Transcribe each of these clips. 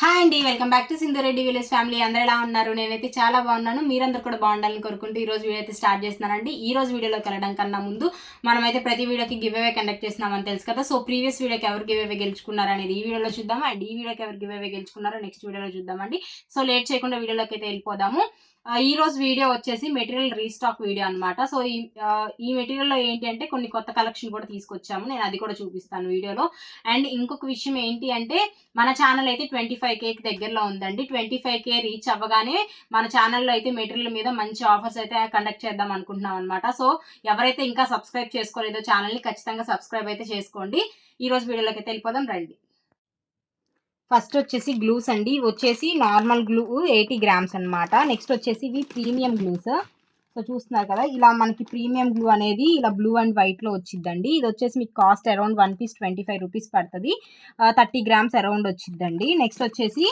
Hi అండి welcome back to Sindhu Reddy village family. అందరూ ఎలా ఉన్నారు? నేనైతే చాలా బాగున్నాను. మీరందరూ కూడా బాగుండాలని కోరుకుంటూ ఈ రోజు వీడియో అయితే స్టార్ట్ చేస్తున్నానండి. ఈ రోజు వీడియోలోకి వెళ్ళడం కన్నా ముందు మనమైతే ప్రతి వీడియోకి గివ్ అవే కండక్ట్ చేస్తున్నామని తెలుసు కదా. సో ప్రీవియస్ వీడియోకి ఎవరు గివ్ అవే గెలుచుకున్నారు అనేది ఈ వీడియోలో చూద్దాం అండ్ ఈ వీడియోకి ఎవరు గివ్ అవే గెలుచుకున్నారో నెక్స్ట్ వీడియోలో చూద్దామండి. సో లేట్ చేయకుండా వీడియోలోకి అయితే వెళ్ళిపోదాము. ఈ రోజు వీడియో వచ్చేసి మెటీరియల్ రీస్టాక్ వీడియో అనమాట సో ఈ ఈ మెటీరియల్లో ఏంటి అంటే కొన్ని కొత్త కలెక్షన్ కూడా తీసుకొచ్చాము. నేను అది కూడా చూపిస్తాను వీడియోలో. అండ్ ఇంకొక విషయం ఏంటి అంటే మన ఛానల్ అయితే ట్వంటీ ఫైవ్ కేకి దగ్గరలో ఉందండి. ట్వంటీ ఫైవ్ కే రీచ్ అవ్వగానే మన ఛానల్లో అయితే మెటీరియల్ మీద మంచి ఆఫర్స్ అయితే కండక్ట్ చేద్దాం అనుకుంటున్నాం అనమాట సో ఎవరైతే ఇంకా సబ్స్క్రైబ్ చేసుకోలేదో ఛానల్ని ఖచ్చితంగా సబ్స్క్రైబ్ అయితే చేసుకోండి. ఈ రోజు వీడియోలోకి అయితే వెళ్ళిపోదాం. రండి. ఫస్ట్ వచ్చేసి గ్లూస్ అండి. వచ్చేసి నార్మల్ గ్లూ ఎయిటీ గ్రామ్స్ అన్నమాట. నెక్స్ట్ వచ్చేసి ఇవి ప్రీమియం గ్లూస్. సో చూస్తున్నారు కదా ఇలా మనకి ప్రీమియం గ్లూ అనేది ఇలా బ్లూ అండ్ వైట్లో వచ్చిందండి ఇది వచ్చేసి మీకు cost around one piece twenty five rupees పడుతుంది. థర్టీ గ్రామ్స్ అరౌండ్ వచ్చిందండి నెక్స్ట్ వచ్చేసి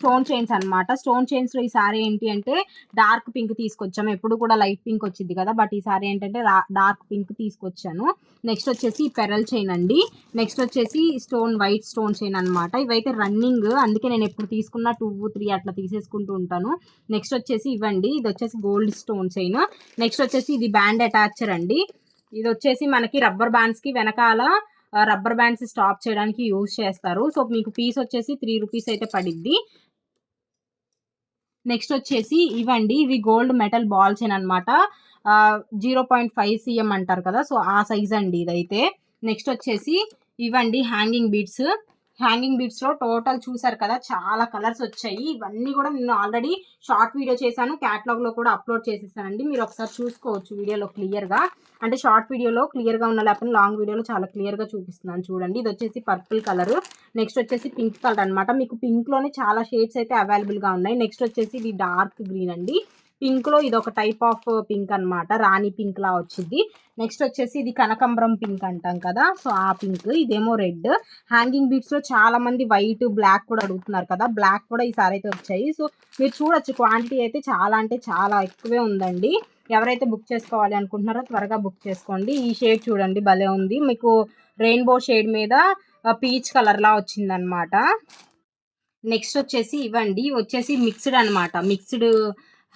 స్టోన్ చైన్స్ అనమాట స్టోన్ చైన్స్లో సారీ ఏంటి అంటే డార్క్ పింక్ తీసుకొచ్చాము ఎప్పుడు కూడా లైట్ పింక్ వచ్చింది కదా బట్ ఈ సారీ ఏంటంటే డార్క్ పింక్ తీసుకొచ్చాను. నెక్స్ట్ వచ్చేసి పెరల్ చైన్ అండి. నెక్స్ట్ వచ్చేసి స్టోన్ వైట్ స్టోన్ చైన్ అనమాట ఇవైతే రన్నింగ్ అందుకే నేను ఎప్పుడు తీసుకున్న టూ త్రీ అట్లా తీసేసుకుంటూ ఉంటాను. నెక్స్ట్ వచ్చేసి ఇవ్వండి. ఇది వచ్చేసి గోల్డ్ స్టోన్ చైన్. నెక్స్ట్ వచ్చేసి ఇది బ్యాండ్ అటాచర్ అండి. ఇది వచ్చేసి మనకి రబ్బర్ బ్యాండ్స్కి వెనకాల రబ్బర్ బ్యాండ్స్ స్టాప్ చేయడానికి యూజ్ చేస్తారు. సో మీకు పీస్ వచ్చేసి త్రీ రూపీస్ అయితే పడిద్ది. నెక్స్ట్ వచ్చేసి ఇవండి ఇవి గోల్డ్ మెటల్ బాల్ చైన్ అనమాట జీరో పాయింట్ ఫైవ్ సిఎం అంటారు కదా సో ఆ సైజ్ అండి ఇదైతే. నెక్స్ట్ వచ్చేసి ఇవండి హ్యాంగింగ్ బీడ్స్ హ్యాంగింగ్ బీడ్స్లో టోటల్ చూసారు కదా చాలా కలర్స్ వచ్చాయి. ఇవన్నీ కూడా నేను ఆల్రెడీ షార్ట్ వీడియో చేశాను. క్యాటలాగ్లో కూడా అప్లోడ్ చేసేసానండి. మీరు ఒకసారి చూసుకోవచ్చు వీడియోలో క్లియర్గా. అంటే షార్ట్ వీడియోలో క్లియర్గా ఉన్న లేకపోతే లాంగ్ వీడియోలో చాలా క్లియర్గా చూపిస్తున్నాను చూడండి. ఇది వచ్చేసి పర్పుల్ కలర్. నెక్స్ట్ వచ్చేసి పింక్ కలర్ అనమాట మీకు పింక్లోనే చాలా షేడ్స్ అయితే అవైలబుల్గా ఉన్నాయి. నెక్స్ట్ వచ్చేసి ఇది డార్క్ గ్రీన్ అండి. పింక్లో ఇది ఒక టైప్ ఆఫ్ పింక్ అన్నమాట. రాణి పింక్ లా వచ్చింది. నెక్స్ట్ వచ్చేసి ఇది కనకంబరం పింక్ అంటాం కదా. సో ఆ పింక్ ఇదేమో రెడ్. హ్యాంగింగ్ బీట్స్లో చాలా మంది వైట్ బ్లాక్ కూడా అడుగుతున్నారు కదా. బ్లాక్ కూడా ఈసారి అయితే వచ్చాయి. సో మీరు చూడొచ్చు. క్వాంటిటీ అయితే చాలా అంటే చాలా ఎక్కువే ఉందండి. ఎవరైతే బుక్ చేసుకోవాలి అనుకుంటున్నారో త్వరగా బుక్ చేసుకోండి. ఈ షేడ్ చూడండి భలే ఉంది. మీకు రెయిన్బో షేడ్ మీద పీచ్ కలర్లా వచ్చిందనమాట నెక్స్ట్ వచ్చేసి ఇవ్వండి. వచ్చేసి మిక్స్డ్ అనమాట మిక్స్డ్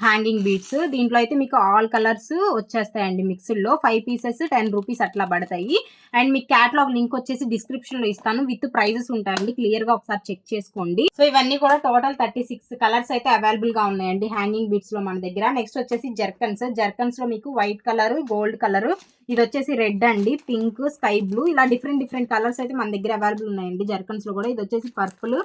హ్యాంగింగ్ బీడ్స్ దీంట్లో అయితే మీకు ఆల్ కలర్స్ వచ్చేస్తాయండి మిక్స్డ్లో. ఫైవ్ పీసెస్ టెన్ రూపీస్ అట్లా పడతాయి. అండ్ మీకు క్యాటలాగ్ లింక్ వచ్చేసి డిస్క్రిప్షన్లో ఇస్తాను. విత్ ప్రైజెస్ ఉంటాయండి. క్లియర్గా ఒకసారి చెక్ చేసుకోండి. సో ఇవన్నీ కూడా టోటల్ థర్టీ సిక్స్ కలర్స్ అయితే అవైలబుల్గా ఉన్నాయండి హ్యాంగింగ్ బీడ్స్లో మన దగ్గర. నెక్స్ట్ వచ్చేసి జర్కన్స్. జర్కన్స్లో మీకు వైట్ కలర్ గోల్డ్ కలర్. ఇది వచ్చేసి రెడ్ అండి. Pink sky blue. ఇలా డిఫరెంట్ డిఫరెంట్ కలర్స్ అయితే మన దగ్గర అవైలబుల్ ఉన్నాయండి. జర్కన్స్లో కూడా. ఇది వచ్చేసి purple.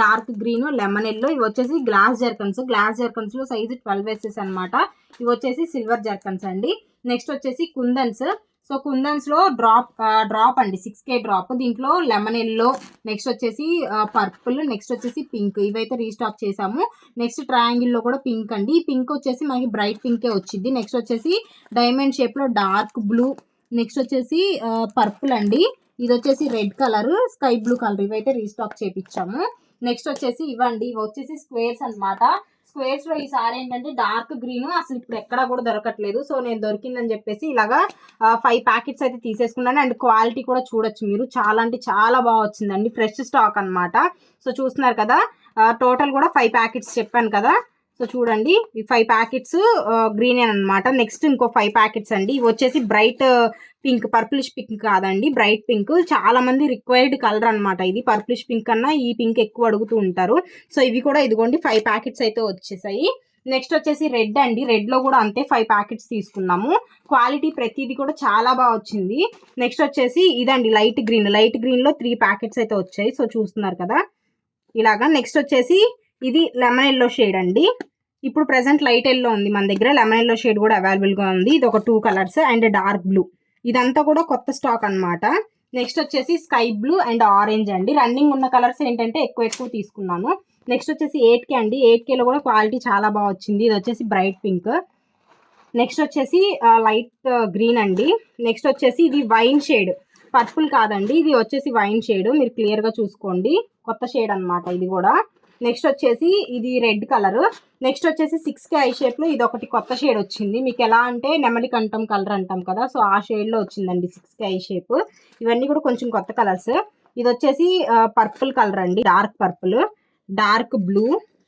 Dark green lemon yellow ఇవి వచ్చేసి గ్లాస్ జర్కన్స్. గ్లాస్ జర్కన్స్లో సైజు ట్వెల్వ్ ఎస్ఎస్ అనమాట ఇవి వచ్చేసి సిల్వర్ జర్కన్స్ అండి. నెక్స్ట్ వచ్చేసి కుందన్స్. సో కుందన్స్లో డ్రాప్ డ్రాప్ అండి. Six K drop. దీంట్లో లెమన్ ఎల్లో నెక్స్ట్ వచ్చేసి పర్పుల్ నెక్స్ట్ వచ్చేసి పింక్. ఇవైతే రీస్టాక్ చేసాము. నెక్స్ట్ ట్రయాంగిల్లో కూడా పింక్ అండి. ఈ పింక్ వచ్చేసి మనకి బ్రైట్ పింకే వచ్చింది. నెక్స్ట్ వచ్చేసి డైమండ్ షేప్లో డార్క్ బ్లూ. నెక్స్ట్ వచ్చేసి పర్పుల్ అండి. ఇది వచ్చేసి red colour sky blue colour. ఇవైతే రీస్టాక్ చేపించాము నెక్స్ట్ వచ్చేసి ఇవ్వండి ఇవి వచ్చేసి స్క్వేర్స్ అన్నమాట. స్క్వేర్స్లో ఈసారి ఏంటంటే డార్క్ గ్రీన్ అసలు ఇప్పుడు ఎక్కడా కూడా దొరకట్లేదు. సో నేను దొరికిందని చెప్పేసి ఇలాగా ఫైవ్ ప్యాకెట్స్ అయితే తీసేసుకున్నాను. అండ్ క్వాలిటీ కూడా చూడొచ్చు మీరు. చాలా అంటే చాలా బాగా వచ్చిందండి. ఫ్రెష్ స్టాక్ అనమాట సో చూస్తున్నారు కదా టోటల్ కూడా ఫైవ్ ప్యాకెట్స్ చెప్పాను కదా. సో చూడండి ఈ ఫైవ్ ప్యాకెట్స్ గ్రీన్ అన్నమాట. నెక్స్ట్ ఇంకో ఫైవ్ ప్యాకెట్స్ అండి. ఇవి వచ్చేసి బ్రైట్ పింక్ పర్పులిష్ పింక్ కాదండి బ్రైట్ పింక్. చాలా మంది రిక్వైర్డ్ కలర్ అన్నమాట ఇది పర్పులిష్ పింక్ కన్నా ఈ పింక్ ఎక్కువ అడుగుతూ ఉంటారు. సో ఇవి కూడా ఇదిగోండి ఫైవ్ ప్యాకెట్స్ అయితే వచ్చేసాయి. నెక్స్ట్ వచ్చేసి రెడ్ అండి రెడ్లో కూడా అంతే ఫైవ్ ప్యాకెట్స్ తీసుకున్నాము. క్వాలిటీ ప్రతిదీ కూడా చాలా బాగా వచ్చింది. నెక్స్ట్ వచ్చేసి ఇదండి లైట్ గ్రీన్ లైట్ గ్రీన్లో త్రీ ప్యాకెట్స్ అయితే వచ్చాయి. సో చూస్తున్నారు కదా. ఇలాగా నెక్స్ట్ వచ్చేసి ఇది లెమన్ ఎల్లో షేడ్ అండి. ఇప్పుడు ప్రెసెంట్ లైట్ ఎల్లో ఉంది మన దగ్గర లెమన్ ఎల్లో షేడ్ కూడా అవైలబుల్గా ఉంది. ఇది ఒక two colours and dark blue. ఇదంతా కూడా కొత్త స్టాక్ అన్నమాట. నెక్స్ట్ వచ్చేసి స్కై బ్లూ అండ్ ఆరెంజ్ అండి. రన్నింగ్ ఉన్న కలర్స్ ఏంటంటే ఎక్కువ ఎక్కువ తీసుకున్నాను. నెక్స్ట్ వచ్చేసి ఎయిట్ కే అండి. ఎయిట్ కేలో కూడా క్వాలిటీ చాలా బాగా వచ్చింది. ఇది వచ్చేసి బ్రైట్ పింక్ నెక్స్ట్ వచ్చేసి లైట్ గ్రీన్ అండి. నెక్స్ట్ వచ్చేసి ఇది వైన్ షేడ్ పర్పుల్ కాదండి. ఇది వచ్చేసి వైన్ షేడ్ మీరు క్లియర్గా చూసుకోండి. కొత్త షేడ్ అన్నమాట ఇది కూడా. నెక్స్ట్ వచ్చేసి ఇది రెడ్ కలర్ నెక్స్ట్ వచ్చేసి సిక్స్ కే ఐ షేప్లో ఇది ఒకటి కొత్త షేడ్ వచ్చింది. మీకు ఎలా అంటే నెమలి కంఠం కలర్ అంటాం కదా సో ఆ షేడ్లో వచ్చిందండి సిక్స్ కే ఐ షేప్ ఇవన్నీ కూడా కొంచెం కొత్త కలర్స్ ఇది వచ్చేసి పర్పుల్ కలర్ అండి dark purple dark blue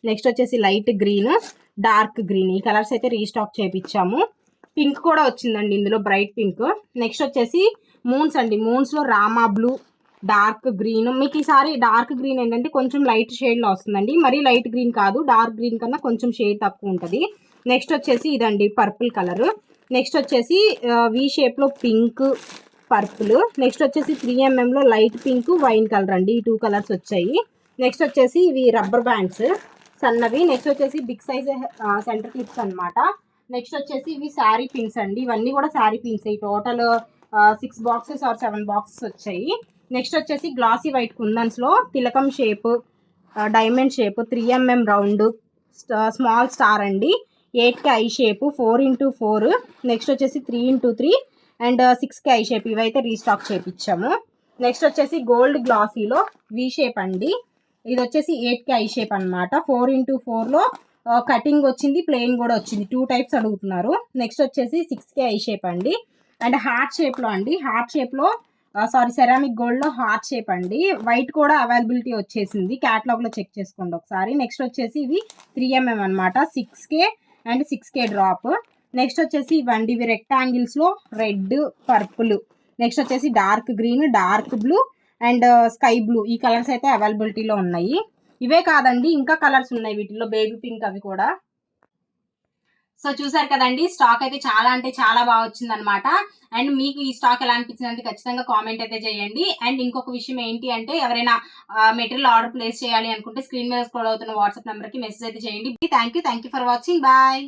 next వచ్చేసి లైట్ గ్రీన్ డార్క్ గ్రీన్ ఈ కలర్స్ అయితే రీస్టాక్ చేయించాము పింక్ కూడా వచ్చిందండి ఇందులో బ్రైట్ పింక్ నెక్స్ట్ వచ్చేసి మూన్స్ అండి. మూన్స్లో రామా బ్లూ డార్క్ గ్రీన్. మీకు ఈసారి డార్క్ గ్రీన్ ఏంటంటే కొంచెం లైట్ షేడ్లో వస్తుందండి. మరీ లైట్ గ్రీన్ కాదు డార్క్ గ్రీన్ కన్నా కొంచెం షేడ్ తక్కువ ఉంటుంది. నెక్స్ట్ వచ్చేసి ఇదండి పర్పుల్ కలర్. నెక్స్ట్ వచ్చేసి వి షేప్లో పింక్ పర్పుల్. నెక్స్ట్ వచ్చేసి త్రీ ఎంఎంలో లైట్ పింక్ వైన్ కలర్ అండి. ఈ టూ కలర్స్ వచ్చాయి. నెక్స్ట్ వచ్చేసి ఇవి రబ్బర్ బ్యాండ్స్ సన్నవి. నెక్స్ట్ వచ్చేసి బిగ్ సైజ్ సెంటర్ క్లిప్స్ అన్నమాట. నెక్స్ట్ వచ్చేసి ఇవి శారీ పిన్స్ అండి. ఇవన్నీ కూడా శారీ పిన్స్ ఈ total six boxes or seven boxes వచ్చాయి. నెక్స్ట్ వచ్చేసి గ్లాసీ వైట్ కుందన్స్లో తిలకం shape diamond shape three MM round small star అండి. ఎయిట్కి eye shape four into four. Next వచ్చేసి త్రీ ఇంటూ త్రీ. అండ్ సిక్స్కి ఐ షేప్ ఇవైతే రీస్టాక్ చేపించాము నెక్స్ట్ వచ్చేసి గోల్డ్ గ్లాసీలో వి షేప్ అండి. ఇది వచ్చేసి ఎయిట్కి ఐ షేప్ అనమాట ఫోర్ ఇంటూ ఫోర్లో కటింగ్ వచ్చింది ప్లెయిన్ కూడా వచ్చింది. టూ టైప్స్ అడుగుతున్నారు. నెక్స్ట్ వచ్చేసి సిక్స్కి ఐ షేప్ అండి. అండ్ హార్ట్ షేప్లో అండి. హార్ట్ షేప్లో సారీ సెరామిక్ గోల్డ్లో హార్ట్ షేప్ అండి. వైట్ కూడా అవైలబిలిటీ వచ్చేసింది. క్యాటలాగ్లో చెక్ చేసుకోండి ఒకసారి. నెక్స్ట్ వచ్చేసి ఇవి త్రీ ఎంఎం అనమాట six K and six K drop next వచ్చేసి ఇవ్వండి ఇవి రెక్టాంగిల్స్లో రెడ్ పర్పుల్ నెక్స్ట్ వచ్చేసి dark green dark blue and sky blue ఈ కలర్స్ అయితే అవైలబిలిటీలో ఉన్నాయి. ఇవే కాదండి ఇంకా కలర్స్ ఉన్నాయి వీటిలో బేబీ పింక్ అవి కూడా. సో చూసారు కదండి స్టాక్ అయితే చాలా అంటే చాలా బాగా వచ్చింది అనమాట అండ్ మీకు ఈ స్టాక్ ఎలా అనిపించింది ఖచ్చితంగా కామెంట్ అయితే చేయండి. అండ్ ఇంకొక విషయం ఏంటి అంటే ఎవరైనా మెటీరియల్ ఆర్డర్ ప్లేస్ చేయాలి అనుకుంటే స్క్రీన్ మీద స్క్రోల్ అవుతున్న వాట్సాప్ నెంబర్కి మెసేజ్ అయితే చేయండి. Thank you thank you for watching bye